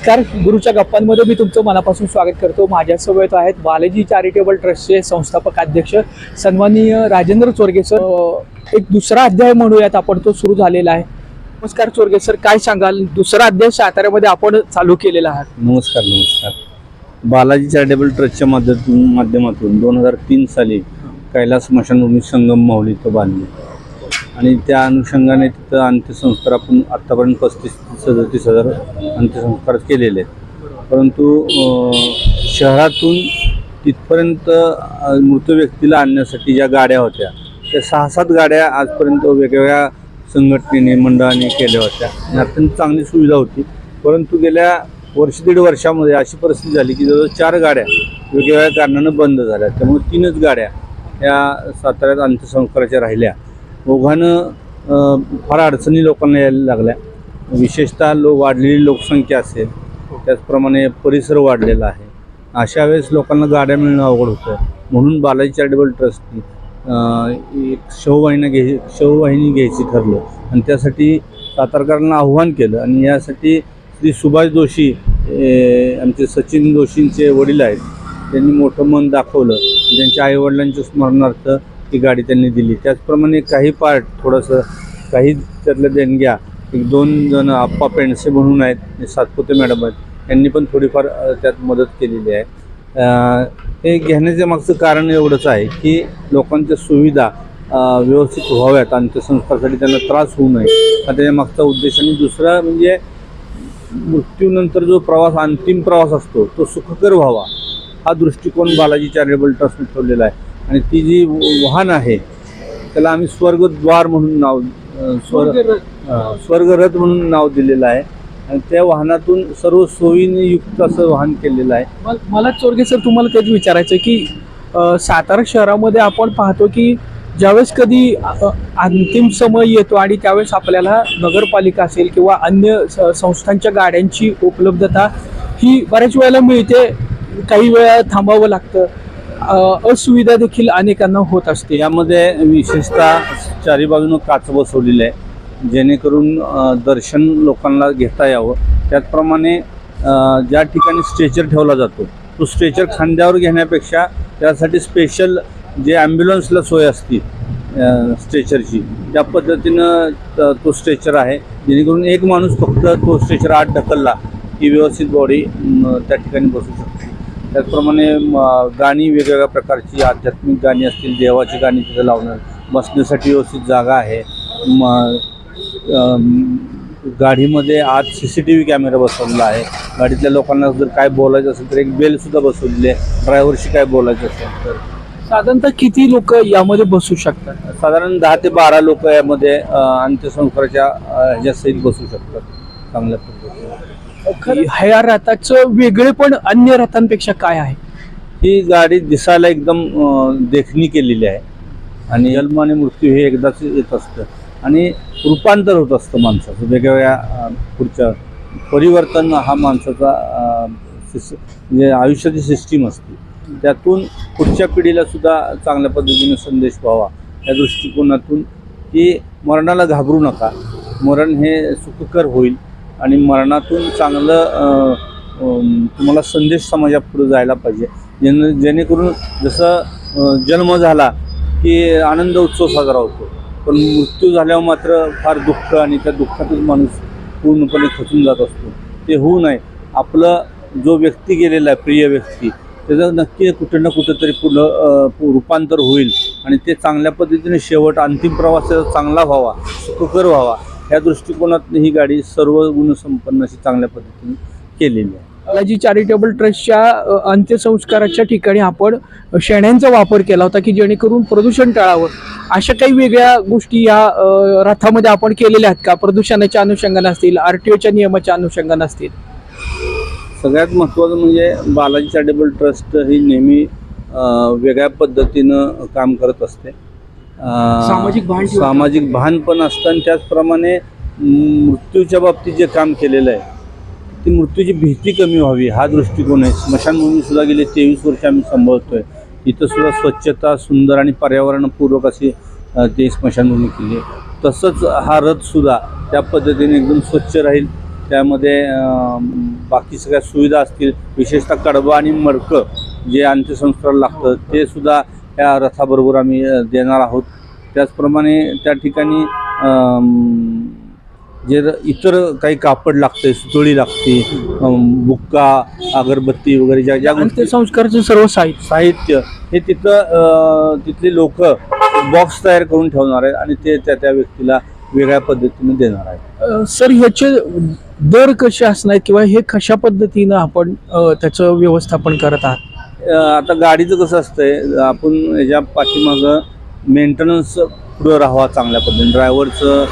नमस्कार. गुरुच्या गप्पांमध्ये मी तुमचं मनापासून स्वागत करतो. माझ्यासोबत आहेत बालाजी चॅरिटेबल ट्रस्टचे संस्थापक अध्यक्ष सन्माननीय राजेंद्र चोरगे सर. एक दुसरा अध्याय म्हणूयात आपण तो सुरू झालेला आहे. नमस्कार चोरगे सर काय सांगाल? दुसरा अध्याय साताऱ्यामध्ये आपण चालू केलेला आहात नमस्कार नमस्कार. बालाजी चॅरिटेबल ट्रस्टच्या माध्यमातून माध्यमातून दोन हजार तीन साली कैलास स्मशानभूमी संगम माऊली इथं बांधली. आणि त्या अनुषंगाने तिथं अंत्यसंस्कार आपण आत्तापर्यंत पस्तीस सदतीस हजार अंत्यसंस्कार केलेले आहेत. परंतु शहरातून तिथपर्यंत मृत व्यक्तीला आणण्यासाठी ज्या गाड्या होत्या त्या सहा सात गाड्या आजपर्यंत वेगवेगळ्या संघटनेने मंडळाने केल्या होत्या. आणि अत्यंत चांगली सुविधा होती. परंतु गेल्या वर्ष दीड वर्षामध्ये अशी परिस्थिती झाली की जवळजवळ चार गाड्या वेगवेगळ्या कारणानं बंद झाल्या. त्यामुळे तीनच गाड्या या साताऱ्यात अंत्यसंस्काराच्या राहिल्या. ओघानं फार अडचणी लोकांना यायला लागल्या. विशेषतः लो वाढलेली लोकसंख्या असेल त्याचप्रमाणे परिसर वाढलेला आहे. अशा वेळेस लोकांना गाड्या मिळणं अवघड होतं. म्हणून बालाजी चॅरिटेबल ट्रस्टनी एक शववाहिनी घ्याय शववाहिनी घ्यायची ठरलं. आणि त्यासाठी सातारकरांना आव्हान केलं. आणि यासाठी श्री सुभाष जोशी आमचे सचिन जोशींचे वडील आहेत त्यांनी मोठं मन दाखवलं. त्यांच्या आईवडिलांच्या स्मरणार्थ ती गाडी त्यांनी दिली. त्याचप्रमाणे काही पार्ट थोडंसं काही त्यातल्या देणग्या एक दोन जण आप्पा पेंडसे म्हणून आहेत म्हणजे सातपुते मॅडम आहेत. यांनी पण थोडीफार त्यात मदत केलेली आहे. हे घेण्याच्या मागचं कारण एवढंच आहे की लोकांच्या सुविधा व्यवस्थित व्हाव्यात अंत्यसंस्कारासाठी त्यांना त्रास होऊ नये. हा त्याच्या मागचा उद्देश. आणि दुसरा म्हणजे मृत्यूनंतर जो प्रवास अंतिम प्रवास असतो तो सुखकर व्हावा. हा दृष्टिकोन बालाजी चॅरिटेबल ट्रस्टने ठेवलेला आहे. आणि ती जी वाहन आहे त्याला आम्ही स्वर्गद्वार म्हणून नाव स्वर्ग स्वर्गरथ. म्हणून नाव दिलेलं आहे. आणि त्या वाहनातून सर्व सोयीने युक्त असं वाहन केलेलं आहे. मल- चोरगे सर तुम्हाला तेच विचारायचं की सातारा शहरामध्ये आपण पाहतो की ज्यावेळेस कधी अंतिम समय येतो आणि त्यावेळेस आपल्याला नगरपालिका असेल किंवा अन्य स- संस्थांच्या गाड्यांची उपलब्धता ही बऱ्याच वेळेला मिळते. काही वेळा थांबावं लागतं. असुविधा देखील अनेकांना होत असते. यामध्ये विशेषतः चारी बाजूनं काच बसवलेलं आहे जेणेकरून दर्शन लोकांना घेता यावं. त्याचप्रमाणे ज्या ठिकाणी स्ट्रेचर ठेवला जातो तो स्ट्रेचर खांद्यावर घेण्यापेक्षा त्यासाठी स्पेशल जे ॲम्ब्युलन्सला सोय असते स्ट्रेचरची त्या पद्धतीनं त- तो स्ट्रेचर आहे. जेणेकरून एक माणूस फक्त तो स्ट्रेचर आत ढकलला की व्यवस्थित बॉडी त्या ठिकाणी बसू शकतो. त्याचप्रमाणे गाणी वेगवेगळ्या प्रकारची आध्यात्मिक गाणी असतील देवाची गाणी तिथं लावणं बसण्यासाठी व्यवस्थित जागा आहे. म गाडीमध्ये आत C C T V camera बसवलेला आहे. गाडीतल्या लोकांना जर काय बोलायचं असेल तर एक बेलसुद्धा बसवलेली आहे. ड्रायव्हरशी काय बोलायचं असेल तर. साधारणतः किती लोक यामध्ये बसू शकतात? साधारण दहा ते बारा लोक यामध्ये अंत्यसंस्काराच्या अ, ह्याच्या सहित बसू शकतात. चांगल्या पद्धतीने ह्या रथाचं वेगळे पण अन्य रथांपेक्षा काय आहे? ही गाडी दिसायला एकदम देखणी केलेली आहे. आणि जन्म आणि मृत्यू हे एकदाच येत असतं. आणि रूपांतर होत असतं माणसाचं. वेगवेगळ्या पुढच्या परिवर्तन हा माणसाचा म्हणजे आयुष्याची सिस्टीम असते. त्यातून पुढच्या पिढीला सुद्धा चांगल्या पद्धतीने संदेश व्हावा. या दृष्टिकोनातून की मरणाला घाबरू नका. मरण हे सुखकर होईल. आणि मरणातून चांगलं तुम्हाला संदेश समाजापुढे जायला पाहिजे. जेणे जेणेकरून जसं जन्म झाला की आनंद उत्सव साजरा होतो. पण मृत्यू झाल्यावर मात्र फार दुःख आणि त्या दुःखातच माणूस पूर्णपणे खचून जात असतो. ते होऊ नये. आपलं जो व्यक्ती गेलेला आहे प्रिय व्यक्ती त्याचं नक्की कुठं ना कुठंतरी पुढं रूपांतर होईल आणि ते चांगल्या पद्धतीने शेवट अंतिम प्रवास त्याचा चांगला व्हावा सुखकर व्हावा. या दृष्टिकोनातून ही गाडी सर्व गुणसंपन्न अशी चांगल्या पद्धतीने केलेली आहे. बालाजी चॅरिटेबल ट्रस्टच्या अंत्यसंस्काराच्या ठिकाणी आपण शेण्यांचा वापर केला होता की जेणेकरून प्रदूषण टाळावं. अशा काही वेगळ्या गोष्टी या रथामध्ये आपण केलेल्या आहेत का? प्रदूषणाच्या अनुषंगाने असतील आर टी ओच्या नियमाच्या अनुषंगाने असतील? सगळ्यात महत्त्वाचं म्हणजे बालाजी चॅरिटेबल ट्रस्ट ही नेहमी वेगळ्या पद्धतीनं काम करत असते. सामाजिक भान. सामाजिक भान पण असतं आणि त्याचप्रमाणे मृत्यूच्या बाबतीत जे काम केलेलं आहे ती मृत्यूची भीती कमी व्हावी हा दृष्टिकोन आहे. स्मशानभूमी सुद्धा गेले तेवीस वर्ष आम्ही सांभाळतोय. इथं सुद्धा स्वच्छता सुंदर आणि पर्यावरणपूर्वक अशी ते स्मशानभूमी केली आहे. तसंच हा रथसुद्धा त्या पद्धतीने एकदम स्वच्छ राहील. त्यामध्ये बाकी सगळ्या सुविधा असतील विशेषतः कडबा आणि मडकं जे अंत्यसंस्कार लागतं ते सुद्धा या रथाबरोबर आम्ही देणार आहोत. त्याचप्रमाणे त्या ठिकाणी जे इतर काही कापड लागते सुतळी लागते बुक्का अगरबत्ती वगैरे ज्या ज्या गोष्टी अंत्यसंस्कारचे सर्व साहित्य. साहित्य. हे तिथं तिथले लोक बॉक्स तयार करून ठेवणार आहेत आणि ते त्या त्या व्यक्तीला वेगळ्या पद्धतीने देणार आहेत. अ, सर ह्याचे दर कसे असणार किंवा हे कशा पद्धतीनं आपण त्याचं व्यवस्थापन करत आहात? आता गाडीचं कसं असतंय आपण याच्या पाठीमागं मेंटेनन्स पुढं राहावा चांगल्या पद्धतीने. ड्रायव्हरचं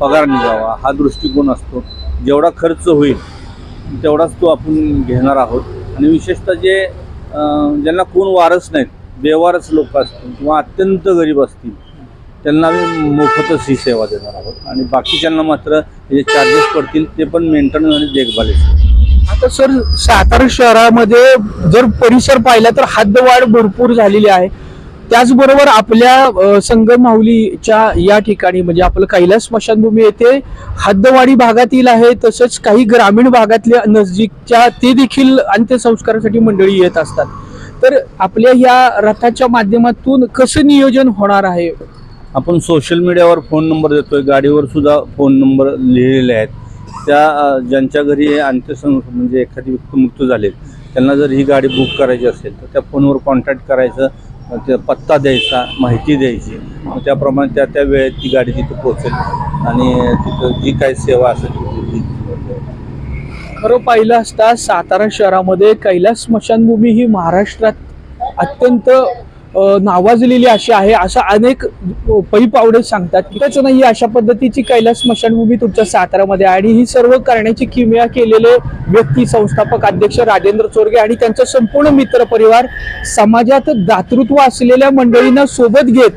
पगार निघावा हा दृष्टिकोन असतो. जेवढा खर्च होईल तेवढाच तो आपण घेणार आहोत. आणि विशेषतः जे ज्यांना कोण वारस नाहीत बेवारस लोक असतील किंवा अत्यंत गरीब असतील त्यांना आम्ही मोफतच ही सेवा देणार आहोत. आणि बाकीच्यांना मात्र जे चार्जेस पडतील ते पण मेंटेनन्स आणि देखभालीचे. तर सर सातारा शहरामध्ये जर परिसर पाहिला तर हद्दवाढ भरपूर झालेली आहे. त्याचबरोबर आपल्या संगम माऊलीच्या या ठिकाणी म्हणजे आपलं कैलास स्मशानभूमी येथे हद्दवाडी भागातील आहे तसंच काही ग्रामीण भागातल्या नजदीकच्या ते देखील अंत्यसंस्कारासाठी मंडळी येत असतात. तर आपल्या या रथाच्या माध्यमातून कसं नियोजन होणार आहे? आपण सोशल मीडियावर फोन नंबर देतोय. गाडीवर सुद्धा फोन नंबर लिहिलेले आहेत. त्या ज्यांच्या घरी हे अंत्यसं म्हणजे एखादी व्यक्ती मृत्यू झाले त्यांना जर ही गाडी बुक करायची असेल तर त्या फोनवर कॉन्टॅक्ट करायचं ते पत्ता द्यायचा माहिती द्यायची. त्याप्रमाणे त्या त्या वेळेत ती गाडी तिथे पोहोचेल. आणि तिथं जी काही सेवा असेल खरं पाहिलं असता सातारा शहरामध्ये कैलास स्मशानभूमी ही महाराष्ट्रात अत्यंत नावाजलेली अशी आहे. असं अनेक पै पावडे सांगतात त्याच नाही अशा पद्धतीची कैलास स्मशानभूमी तुमच्या सातारामध्ये आहे. आणि ही सर्व करण्याची किमया केलेले व्यक्ती संस्थापक अध्यक्ष राजेंद्र चोरगे आणि त्यांचा संपूर्ण मित्र परिवार समाजात दातृत्व असलेल्या मंडळींना सोबत घेत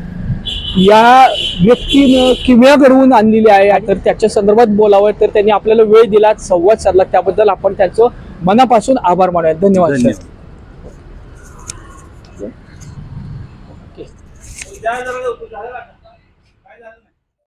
या व्यक्तीनं किमया घडवून आणलेली आहे. तर त्याच्या संदर्भात बोलावं तर त्यांनी आपल्याला वेळ दिला संवाद साधला त्याबद्दल आपण त्यांचं मनापासून आभार मानूया धन्यवाद सर. धन्यवाद Okay.